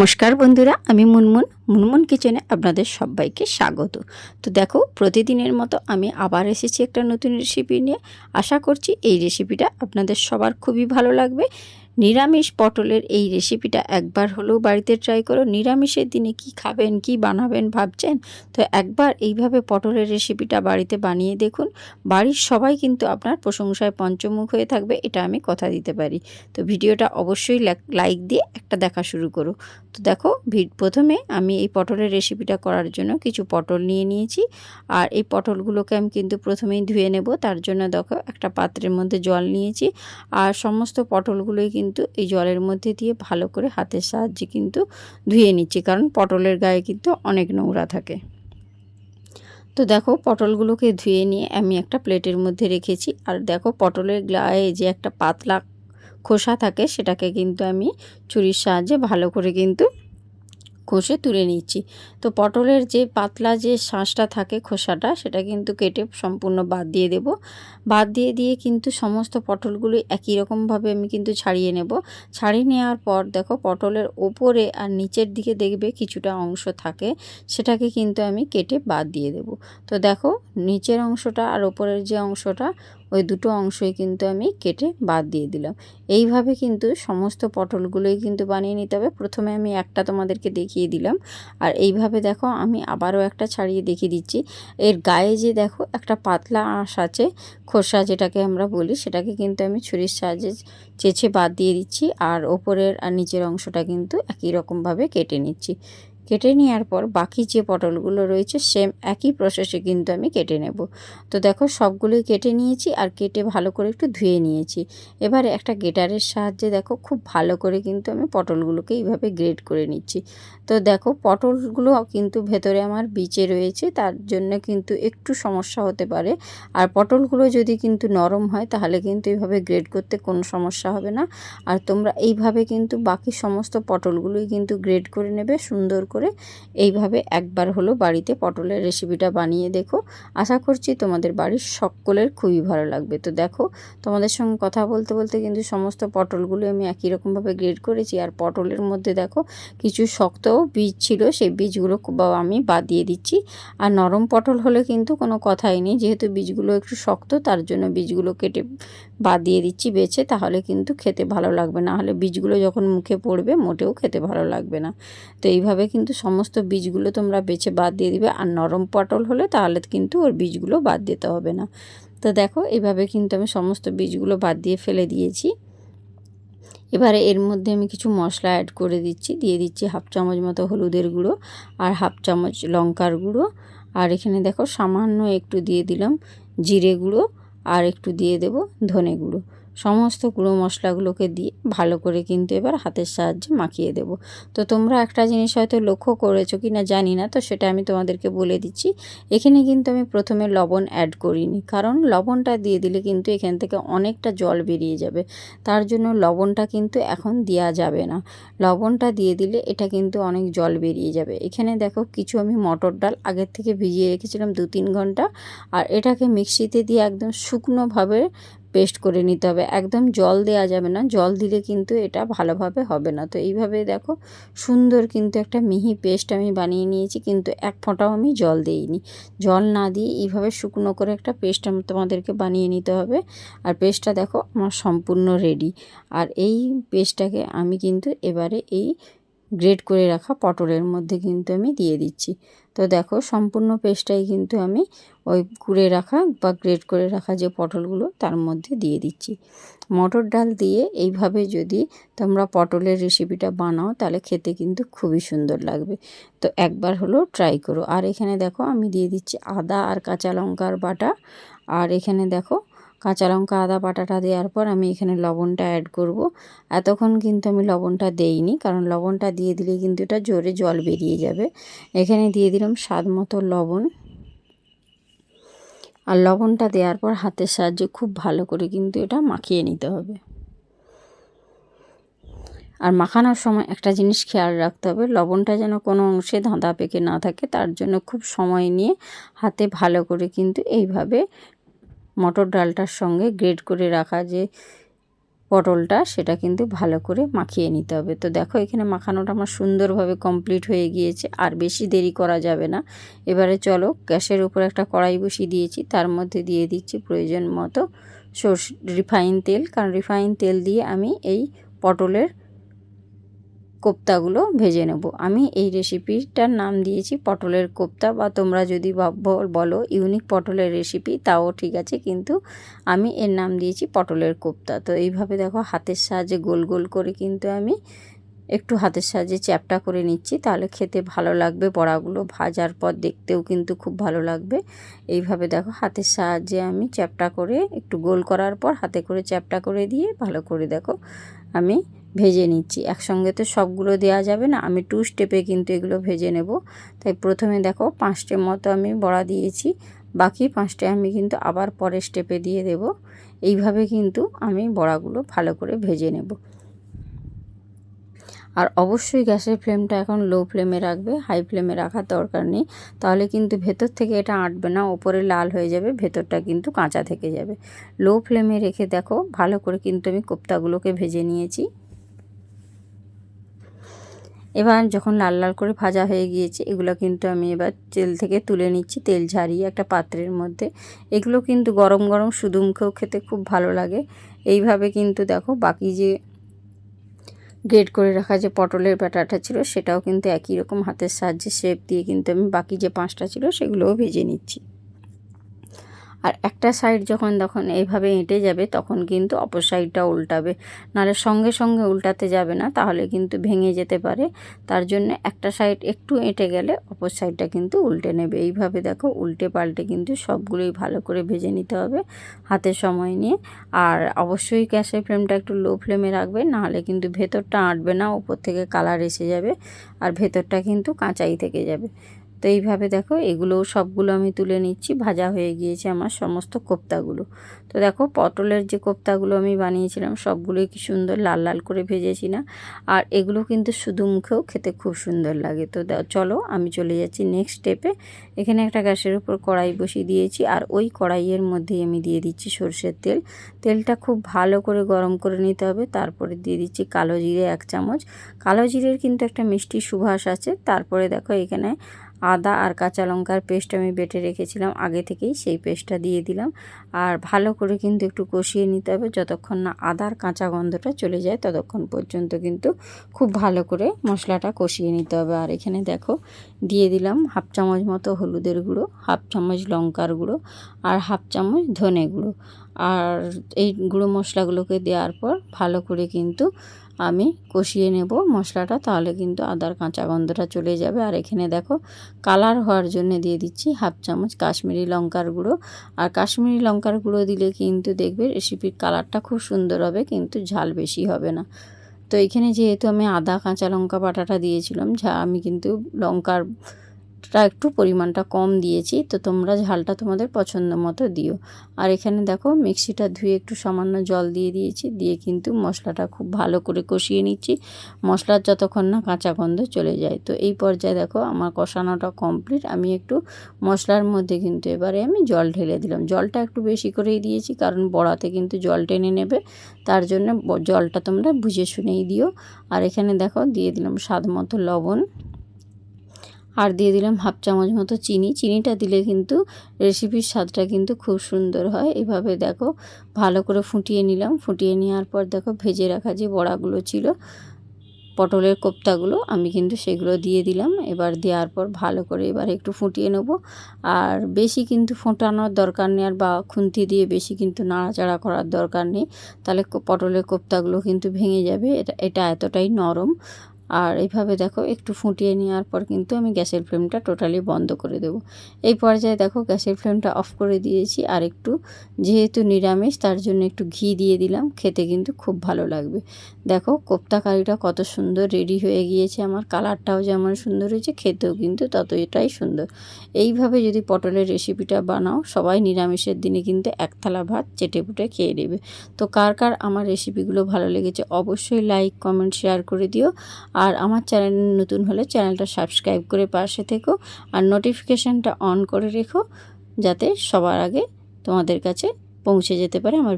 নমস্কার বন্ধুরা, আমি মুনমুন। মুনমুন কিচেনে আপনাদের সবাইকে স্বাগত। তো দেখো, প্রতিদিনের মতো আমি আবার এসেছি একটা নতুন রেসিপি নিয়ে। আশা করছি এই রেসিপিটা আপনাদের সবার খুবই ভালো লাগবে। নিরামিষ পটলের এই রেসিপিটা একবার হলেও বাড়িতে ট্রাই করো। নিরামিষের দিনে কি খাবেন, কি বানাবেন ভাবছেন? তো একবার এইভাবে পটলের রেসিপিটা বাড়িতে বানিয়ে দেখুন। বাড়ির সবাই কিন্তু আপনার প্রশংসায় পঞ্চমুখ হয়ে থাকবে, এটা আমি কথা দিতে পারি। তো ভিডিওটা অবশ্যই লাইক দিয়ে একটা দেখা শুরু করো। তো দেখো প্রথমে আমি এই পটলের রেসিপিটা করার জন্য কিছু পটল নিয়ে নিয়েছি। আর এই পটলগুলোকে আমি কিন্তু প্রথমেই ধুয়ে নেব। তার জন্য দেখো, একটা পাত্রের মধ্যে জল নিয়েছি। আর সমস্ত পটলগুলোই কিন্তু এই জলের মধ্যে দিয়ে ভালো করে হাতের সাহায্যে কিন্তু ধুয়ে নিচ্ছি। কারণ পটলের গায়ে কিন্তু অনেক নোংরা থাকে। তো দেখো, পটলগুলোকে ধুয়ে নিয়ে আমি একটা প্লেটের মধ্যে রেখেছি। আর দেখো, পটলের গায়ে যে একটা পাতলা খোসা থাকে সেটাকে কিন্তু আমি ছুরির সাহায্যে ভালো করে কিন্তু কষে তুলে নিচ্ছি। তো পটলের যে পাতলা যে শাঁসটা থাকে খোসাটা সেটা কিন্তু কেটে সম্পূর্ণ বাদ দিয়ে দেব। বাদ দিয়ে দিয়ে কিন্তু সমস্ত পটলগুলি একই রকমভাবে আমি কিন্তু ছাড়িয়ে নেব। ছাড়িয়ে নেওয়ার পর দেখো পটলের ওপরে আর নিচের দিকে দেখবে কিছুটা অংশ থাকে, সেটাকে কিন্তু আমি কেটে বাদ দিয়ে দেব। তো দেখো নিচের অংশটা আর ওপরের যে অংশটা ওই দুটো অংশই কিন্তু আমি কেটে বাদ দিয়ে দিলাম। এইভাবে কিন্তু সমস্ত পটলগুলোই কিন্তু বানিয়ে নিতে হবে। প্রথমে আমি একটা তোমাদেরকে দেখিয়ে দিলাম। আর এইভাবে দেখো আমি আবারও একটা ছাড়িয়ে দেখিয়ে দিচ্ছি। এর গায়ে যে দেখো একটা পাতলা আঁশ আছে, খোসা যেটাকে আমরা বলি, সেটাকে কিন্তু আমি ছুরির সাহায্যে চেঁচে বাদ দিয়ে দিচ্ছি। আর ওপরের আর নিচের অংশটা কিন্তু একই রকমভাবে কেটে নিচ্ছি। কেটে নেওয়ার পর বাকি যে পটলগুলো রয়েছে সেম একই প্রসেসে কিন্তু আমি কেটে নেব। তো দেখো, সবগুলোই কেটে নিয়েছি আর কেটে ভালো করে একটু ধুয়ে নিয়েছি। এবারে একটা গেটারের সাহায্যে দেখো, খুব ভালো করে কিন্তু আমি পটলগুলোকে এইভাবে গ্রেড করে নিচ্ছি। তো দেখো, পটলগুলো কিন্তু ভেতরে আমার বিচে রয়েছে, তার জন্য কিন্তু একটু সমস্যা হতে পারে। আর পটলগুলো যদি কিন্তু নরম হয়, তাহলে কিন্তু এইভাবে গ্রেড করতে কোনো সমস্যা হবে না। আর তোমরা এইভাবে কিন্তু বাকি সমস্ত পটলগুলোই কিন্তু গ্রেড করে নেবে, সুন্দর করে করে এইভাবে একবার হলো বাড়িতে পটলের রেসিপিটা বানিয়ে দেখো। আশা করছি তোমাদের বাড়ির সকলের খুবই ভালো লাগবে। তো দেখো, তোমাদের সঙ্গে কথা বলতে বলতে কিন্তু সমস্ত পটলগুলো আমি একই রকমভাবে গ্রেড করেছি। আর পটলের মধ্যে দেখো, কিছু শক্ত বীজ ছিল, সেই বীজগুলো আমি বাদ দিয়ে দিচ্ছি। আর নরম পটল হলে কিন্তু কোনো কথাই নেই। যেহেতু বীজগুলো একটু শক্ত, তার জন্য বীজগুলো কেটে বাদ দিয়ে দিচ্ছি, বেছে, তাহলে কিন্তু খেতে ভালো লাগবে না। হলে বীজগুলো যখন মুখে পড়বে, মোটেও খেতে ভালো লাগবে না। তো এইভাবে কিন্তু সমস্ত বীজগুলো তোমরা বেছে বাদ দিয়ে দিবে। আর নরম পটল হলে তাহলে কিন্তু ওর বীজগুলো বাদ দিতে হবে না। তো দেখো এইভাবে কিন্তু আমি সমস্ত বীজগুলো বাদ দিয়ে ফেলে দিয়েছি। এবারে এর মধ্যে আমি কিছু মশলা অ্যাড করে দিচ্ছি। দিয়ে দিচ্ছি হাফ চামচ মতো হলুদের গুঁড়ো আর হাফ চামচ লঙ্কার গুঁড়ো। আর এখানে দেখো, সামান্য একটু দিয়ে দিলাম জিরে গুঁড়ো আর একটু দিয়ে দেব ধনে গুঁড়ো। সমস্ত গুঁড়ো মশলাগুলোকে দিয়ে ভালো করে কিন্তু এবার হাতের সাহায্যে মাখিয়ে দেব। তো তোমরা একটা জিনিস হয়তো লক্ষ্য করেছ কি না জানি না, তো সেটা আমি তোমাদেরকে বলে দিচ্ছি। এখানে কিন্তু আমি প্রথমে লবণ অ্যাড করিনি, কারণ লবণটা দিয়ে দিলে কিন্তু এখান থেকে অনেকটা জল বেরিয়ে যাবে। তার জন্য লবণটা কিন্তু এখন দেওয়া যাবে না। লবণটা দিয়ে দিলে এটা কিন্তু অনেক জল বেরিয়ে যাবে। এখানে দেখো কিছু আমি মটর ডাল আগের থেকে ভিজিয়ে রেখেছিলাম দু তিন ঘণ্টা, আর এটাকে মিক্সিতে দিয়ে একদম শুকনোভাবে পেস্ট করে নিতে হবে। একদম জল দেওয়া যাবে না। জল দিলে কিন্তু এটা ভালোভাবে হবে না। তো এইভাবে দেখো সুন্দর কিন্তু একটা মিহি পেস্ট আমি বানিয়ে নিয়েছি, কিন্তু এক ফোঁটাও আমি জল দিইনি। জল না দিয়ে এইভাবে শুকনো করে একটা পেস্ট তোমাদেরকে বানিয়ে নিতে হবে। আর পেস্টটা দেখো আমার সম্পূর্ণ রেডি আর এই পেস্টটাকে আমি কিন্তু এবারে এই গ্রেড করে রাখা পটলের মধ্যে কিন্তু আমি দিয়ে দিচ্ছি। তো দেখো, সম্পূর্ণ পেস্টটাই কিন্তু আমি ওই কুড়ে রাখা বা গ্রেড করে রাখা যে পটলগুলো তার মধ্যে দিয়ে দিচ্ছি। মটর ডাল দিয়ে এইভাবে যদি তোমরা পটলের রেসিপিটা বানাও, তাহলে খেতে কিন্তু খুবই সুন্দর লাগবে। তো একবার হলো ট্রাই করো। আর এখানে দেখো, আমি দিয়ে দিচ্ছি আদা আর কাঁচা লঙ্কার বাটা। আর এখানে দেখো কাঁচা লঙ্কা, আদা, বাটাটা দেওয়ার পর আমি এখানে লবণটা অ্যাড করব। এতক্ষণ কিন্তু আমি লবণটা দেইনি, কারণ লবণটা দিয়ে দিলে কিন্তু এটা জোরে জল বেরিয়ে যাবে। এখানে দিয়ে দিলাম স্বাদ মতো লবণ। আর লবণটা দেওয়ার পর হাতের সাহায্যে খুব ভালো করে কিন্তু এটা মাখিয়ে নিতে হবে। আর মাখানোর সময় একটা জিনিস খেয়াল রাখতে হবে, লবণটা যেন কোনো অংশে ধাঁধা পেকে না থাকে, তার জন্য খুব সময় নিয়ে হাতে ভালো করে কিন্তু এইভাবে মটর ডালটার সঙ্গে গ্রেড করে রাখা যে পটলটা, সেটা কিন্তু ভালো করে মাখিয়ে নিতে হবে। তো দেখো, এখানে মাখানোটা আমার সুন্দরভাবে কমপ্লিট হয়ে গিয়েছে, আর বেশি দেরি করা যাবে না। এবারে চলো, গ্যাসের উপর একটা কড়াই বসিয়ে দিয়েছি, তার মধ্যে দিয়ে দিচ্ছি প্রয়োজন মতো সর্ষ, রিফাইন তেল। কারণ রিফাইন তেল দিয়ে আমি এই পটলের কোপ্তাগুলো ভেজে নেব। আমি এই রেসিপিটার নাম দিয়েছি পটলের কোপ্তা বা তোমরা যদি বলো ইউনিক পটলের রেসিপি, তাও ঠিক আছে, কিন্তু আমি এর নাম দিয়েছি পটলের কোপ্তা। তো এইভাবে দেখো হাতের সাহায্যে গোল গোল করে কিন্তু আমি একটু হাতের সাহায্যে চ্যাপটা করে নিচ্ছি, তাহলে খেতে ভালো লাগবে, বড়াগুলো ভাজার পর দেখতেও কিন্তু খুব ভালো লাগবে। এইভাবে দেখো হাতের সাহায্যে আমি চ্যাপটা করে একটু গোল করার পর হাতে করে চ্যাপটা করে দিয়ে ভালো করে দেখো আমি ভেজে নিচ্ছি। একসঙ্গে তো সবগুলো দেওয়া যাবে না, আমি টু স্টেপে কিন্তু এগুলো ভেজে নেব। তাই প্রথমে দেখো পাঁচটের মতো আমি বড়া দিয়েছি, বাকি পাঁচটা আমি কিন্তু আবার পরের স্টেপে দিয়ে দেব। এইভাবে কিন্তু আমি বড়াগুলো ভালো করে ভেজে নেব। আর অবশ্যই গ্যাসের ফ্লেমটা এখন লো ফ্লেমে রাখবে হাই ফ্লেমে রাখার দরকার নেই। তাহলে কিন্তু ভেতর থেকে এটা আঁটবে না, ওপরে লাল হয়ে যাবে, ভেতরটা কিন্তু কাঁচা থেকে যাবে। লো ফ্লেমে রেখে দেখো, ভালো করে কিন্তু আমি কোপ্তাগুলোকে ভেজে নিয়েছি। এবার যখন লাল লাল করে ভাজা হয়ে গিয়েছে, এগুলো কিন্তু আমি এবার তেল থেকে তুলে নিচ্ছি, তেল ঝারিয়ে একটা পাত্রের মধ্যে। এগুলো কিন্তু গরম গরম শুধু মুখেও খেতে খুব ভালো লাগে। এইভাবে কিন্তু দেখো, বাকি যে গ্রেড করে রাখা যে পটলের ব্যাটাটা ছিল, সেটাও কিন্তু একই রকম হাতের সাহায্যে শেপ দিয়ে কিন্তু আমি বাকি যে পাঁচটা ছিল, সেগুলোও ভেজে নিচ্ছি। আর একটা সাইড যখন তখন এইভাবে এঁটে যাবে, তখন কিন্তু অপর সাইডটা উল্টাবে। নাহলে সঙ্গে সঙ্গে উল্টাতে যাবে না, তাহলে কিন্তু ভেঙে যেতে পারে। তার জন্য একটা সাইড একটু এঁটে গেলে অপর সাইডটা কিন্তু উল্টে নেবে। এইভাবে দেখো উল্টে পাল্টে কিন্তু সবগুলোই ভালো করে ভেজে নিতে হবে হাতে সময় নিয়ে। আর অবশ্যই গ্যাসের ফ্লেমটা একটু লো ফ্লেমে রাখবে নাহলে কিন্তু ভেতরটা আঁটবে না, উপর থেকে কালার এসে যাবে। আর ভেতরটা কিন্তু কাঁচাই থেকে যাবে। তো এইভাবে দেখো এগুলো সবগুলো আমি তুলে নিচ্ছি, ভাজা হয়ে গিয়েছে আমার সমস্ত কোপ্তাগুলো। তো দেখো পটলের যে কোপ্তাগুলো আমি বানিয়েছিলাম সবগুলোই কি সুন্দর লাল লাল করে ভেজেছি না? আর এগুলো কিন্তু শুধু মুখেও খেতে খুব সুন্দর লাগে। তো চলো আমি চলে যাচ্ছি নেক্সট স্টেপে এখানে একটা গ্যাসের উপর কড়াই বসিয়ে দিয়েছি আর ওই কড়াইয়ের মধ্যেই আমি দিয়ে দিচ্ছি সর্ষের তেল। তেলটা খুব ভালো করে গরম করে নিতে হবে, তারপরে দিয়ে দিচ্ছি কালো জিরে এক চামচ। কালো জিরের কিন্তু একটা মিষ্টি সুভাষ আছে, তারপরে দেখো এখানে আদা আর কাঁচা লঙ্কার পেস্ট আমি বেটে রেখেছিলাম। আগে থেকেই সেই পেস্টটা দিয়ে দিলাম। আর ভালো করে কিন্তু একটু কষিয়ে নিতে হবে। যতক্ষণ না আদার কাঁচা গন্ধটা চলে যায়, ততক্ষণ পর্যন্ত কিন্তু খুব ভালো করে মশলাটা কষিয়ে নিতে হবে। আর এখানে দেখো, দিয়ে দিলাম হাফ চামচ মতো হলুদের গুঁড়ো, হাফ চামচ লঙ্কার গুঁড়ো আর হাফ চামচ ধনে গুঁড়ো। আর এই গুঁড়ো মশলাগুলোকে দেওয়ার পর ভালো করে কিন্তু আমি কষিয়ে নেব মশলাটা, তাহলে কিন্তু আদার কাঁচা গন্ধটা চলে যাবে। আর এখানে দেখো, কালার হওয়ার জন্য দিয়ে দিচ্ছি হাফ চামচ কাশ্মীরি লঙ্কার গুঁড়ো। আর কাশ্মীরি লঙ্কার গুঁড়ো দিলে কিন্তু দেখবে রেসিপির কালারটা খুব সুন্দর হবে, কিন্তু ঝাল বেশি হবে না। তো এখানে যেহেতু আমি আদা কাঁচা লঙ্কা বাটাটা দিয়েছিলাম, ঝা আমি কিন্তু লঙ্কার টা একটু পরিমাণটা কম দিয়েছি, তো তোমরা ঝালটা তোমাদের পছন্দ মতো দিও। আর এখানে দেখো, মিক্সিটা ধুয়ে একটু সামান্য জল দিয়ে দিয়েছি, দিয়ে কিন্তু মশলাটা খুব ভালো করে কষিয়ে নিচ্ছি। মশলার যতক্ষণ না কাঁচা গন্ধ চলে যায়। তো এই পর্যায়ে দেখো, আমার কষানোটা কমপ্লিট। আমি একটু মশলার মধ্যে কিন্তু এবারে আমি জল ঢেলে দিলাম। জলটা একটু বেশি করেই দিয়েছি, কারণ বড়াতে কিন্তু জল টেনে নেবে। তার জন্য জলটা তোমরা বুঝে শুনেই দিও। আর এখানে দেখো, দিয়ে দিলাম স্বাদ মতো লবণ। আর দিয়ে দিলাম হাফ চামচ মতো চিনি। চিনিটা দিলে কিন্তু রেসিপির স্বাদটা কিন্তু খুব সুন্দর হয়। এভাবে দেখো ভালো করে ফুটিয়ে নিলাম। ফুটিয়ে নেওয়ার পর দেখো ভেজে রাখা যে বড়াগুলো ছিল, পটলের কোপ্তাগুলো, আমি কিন্তু সেগুলো দিয়ে দিলাম। এবার দেওয়ার পর ভালো করে এবার একটু ফুটিয়ে নেব। আর বেশি কিন্তু ফোটানোর দরকার নেই, আর বা খুন্তি দিয়ে বেশি কিন্তু নাড়াচাড়া করার দরকার নেই। তাহলে পটলের কোপ্তাগুলো কিন্তু ভেঙে যাবে। এটা এটা এতটাই নরম। আর এইভাবে দেখো একটু ফুটিয়ে নেওয়ার পর কিন্তু আমি গ্যাসের ফ্লেমটা টোটালি বন্ধ করে দেব। এই পর্যায়ে দেখো গ্যাসের ফ্লেমটা অফ করে দিয়েছি আর একটু যেহেতু নিরামিষ, তার জন্য একটু ঘি দিয়ে দিলাম, খেতে কিন্তু খুব ভালো লাগবে। দেখো কোপ্তা কারিটা কত সুন্দর রেডি হয়ে গিয়েছে, আমার কালারটাও যেমন সুন্দর হয়েছে, খেতেও কিন্তু ততটাই সুন্দর। এইভাবে যদি পটলের রেসিপিটা বানাও, সবাই নিরামিষের দিনে কিন্তু এক থালা ভাত চেটে পুটে খেয়ে নেবে। তো কার কার আমার রেসিপিগুলো ভালো লেগেছে অবশ্যই লাইক, কমেন্ট, শেয়ার করে দিও। আর আমার চ্যানেল নতুন হলে চ্যানেলটা সাবস্ক্রাইব করে পাশে থেকো আর নোটিফিকেশানটা অন করে রেখো যাতে সবার আগে তোমাদের কাছে পৌঁছে যেতে পারে আমার